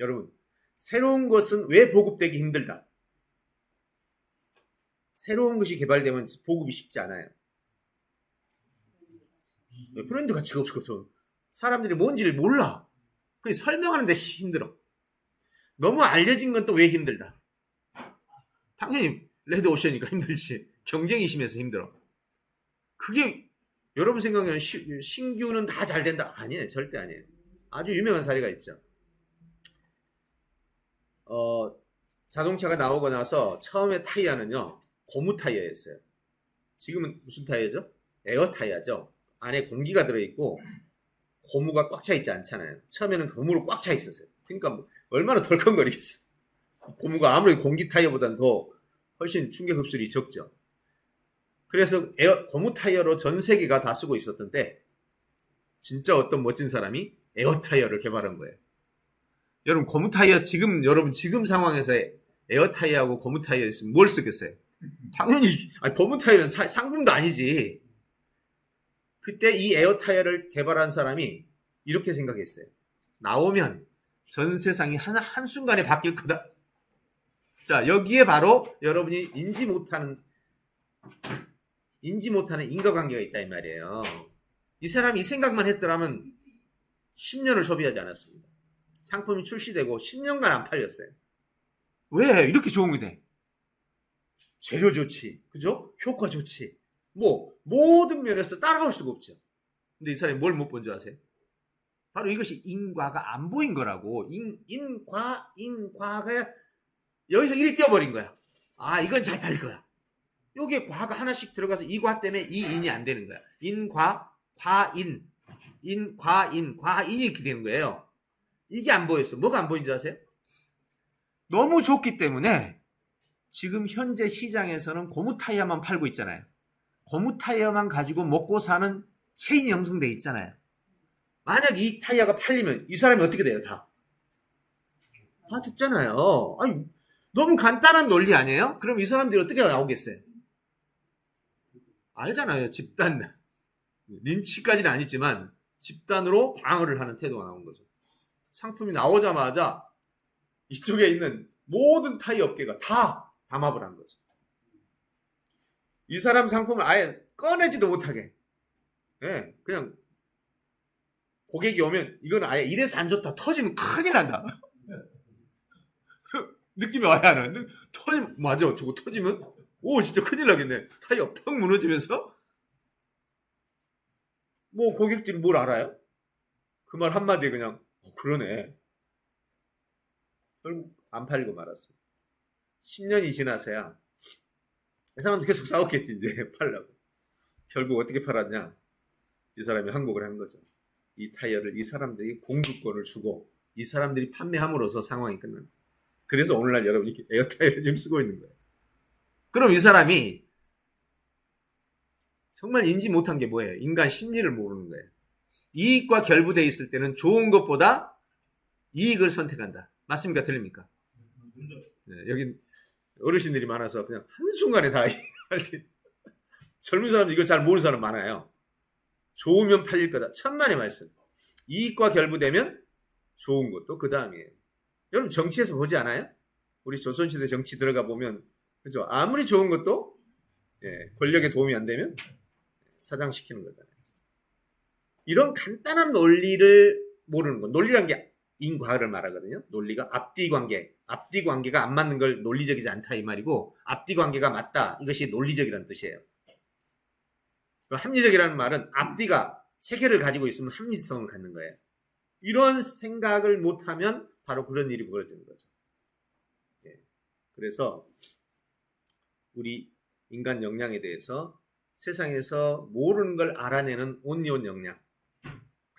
여러분, 새로운 것은 왜 보급되기 힘들다? 새로운 것이 개발되면 보급이 쉽지 않아요. 왜 브랜드 가치가 없어. 사람들이 뭔지를 몰라. 그 설명하는 데 힘들어. 너무 알려진 건 또 왜 힘들다? 당연히 레드 오션이니까 힘들지. 경쟁이 심해서 힘들어. 그게 여러분 생각에는 시- 신규는 다 잘 된다? 아니에요. 절대 아니에요. 아주 유명한 사례가 있죠. 어, 자동차가 나오고 나서 처음에 타이어는요, 고무 타이어였어요. 지금은 무슨 타이어죠? 에어 타이어죠. 안에 공기가 들어있고, 고무가 꽉 차 있지 않잖아요. 처음에는 고무로 꽉 차 있었어요. 그러니까 뭐 얼마나 덜컹거리겠어. 고무가 아무리 공기 타이어보다는 더 훨씬 충격 흡수율이 적죠. 그래서 에어, 고무 타이어로 전 세계가 다 쓰고 있었던 때, 진짜 어떤 멋진 사람이 에어 타이어를 개발한 거예요. 여러분, 고무 타이어, 지금, 여러분, 지금 상황에서 에어 타이어하고 고무 타이어 있으면 뭘 쓰겠어요? 당연히, 아니, 고무 타이어는 사- 상품도 아니지. 그때 이 에어 타이어를 개발한 사람이 이렇게 생각했어요. 나오면 전 세상이 한, 한순간에 바뀔 거다. 자, 여기에 바로 여러분이 인지 못하는, 인지 못하는 인과관계가 있다, 이 말이에요. 이 사람이 이 생각만 했더라면 10년을 소비하지 않았습니다. 상품이 출시되고 10년간 안 팔렸어요. 왜? 이렇게 좋은 게 돼? 재료 좋지. 그죠? 효과 좋지. 뭐, 모든 면에서 따라올 수가 없죠. 근데 이 사람이 뭘 못 본 줄 아세요? 바로 이것이 인과가 안 보인 거라고. 인, 인과, 인과가 여기서 일 띄워버린 거야. 아, 이건 잘 팔릴 거야. 여기에 과가 하나씩 들어가서 이과 때문에 이 인이 안 되는 거야. 인과, 과인, 인과인, 과인이 이렇게 되는 거예요. 이게 안 보였어. 뭐가 안 보인지 아세요? 너무 좋기 때문에 지금 현재 시장에서는 고무 타이어만 팔고 있잖아요. 고무 타이어만 가지고 먹고 사는 체인이 형성돼 있잖아요. 만약 이 타이어가 팔리면 이 사람이 어떻게 돼요? 다. 다 죽잖아요. 아니, 너무 간단한 논리 아니에요? 그럼 이 사람들이 어떻게 나오겠어요? 알잖아요. 집단. 린치까지는 아니지만 집단으로 방어를 하는 태도가 나온 거죠. 상품이 나오자마자 이쪽에 있는 모든 타이어 업계가 다 담합을 한 거죠. 이 사람 상품을 아예 꺼내지도 못하게. 예, 그냥 고객이 오면 이건 아예 이래서 안 좋다. 터지면 큰일 난다. 느낌이 와야 하는. 터지면, 맞아. 저거 터지면, 오, 진짜 큰일 나겠네. 타이어 펑 무너지면서. 뭐, 고객들이 뭘 알아요? 그 말 한마디에 그냥, 어, 그러네. 결국 안 팔리고 말았습니다. 10년이 지나서야 이 사람도 계속 싸웠겠지 이제 팔라고. 결국 어떻게 팔았냐? 이 사람이 항복을 한 거죠. 이 타이어를 이 사람들이 공급권을 주고 이 사람들이 판매함으로써 상황이 끝난. 그래서 오늘날 여러분이 에어 타이어를 지금 쓰고 있는 거예요. 그럼 이 사람이 정말 인지 못한 게 뭐예요? 인간 심리를 모르는 거예요. 이익과 결부되어 있을 때는 좋은 것보다 이익을 선택한다. 맞습니까? 틀립니까? 네, 여기 어르신들이 많아서 그냥 한순간에 다. 젊은 사람들 이거 잘 모르는 사람 많아요. 좋으면 팔릴 거다. 천만의 말씀. 이익과 결부되면 좋은 것도 그 다음이에요. 여러분 정치에서 보지 않아요? 우리 조선시대 정치 들어가 보면 그죠? 아무리 좋은 것도 예, 권력에 도움이 안 되면 사장시키는 거잖아요. 이런 간단한 논리를 모르는 거. 논리란 게 인과를 말하거든요. 논리가 앞뒤 관계, 앞뒤 관계가 안 맞는 걸 논리적이지 않다 이 말이고 앞뒤 관계가 맞다 이것이 논리적이라는 뜻이에요. 합리적이라는 말은 앞뒤가 체계를 가지고 있으면 합리성을 갖는 거예요. 이런 생각을 못하면 바로 그런 일이 벌어지는 거죠. 예. 그래서 우리 인간 역량에 대해서 세상에서 모르는 걸 알아내는 온리온 역량.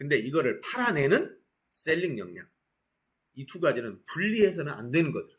근데 이거를 팔아내는 셀링 역량. 이 두 가지는 분리해서는 안 되는 거들.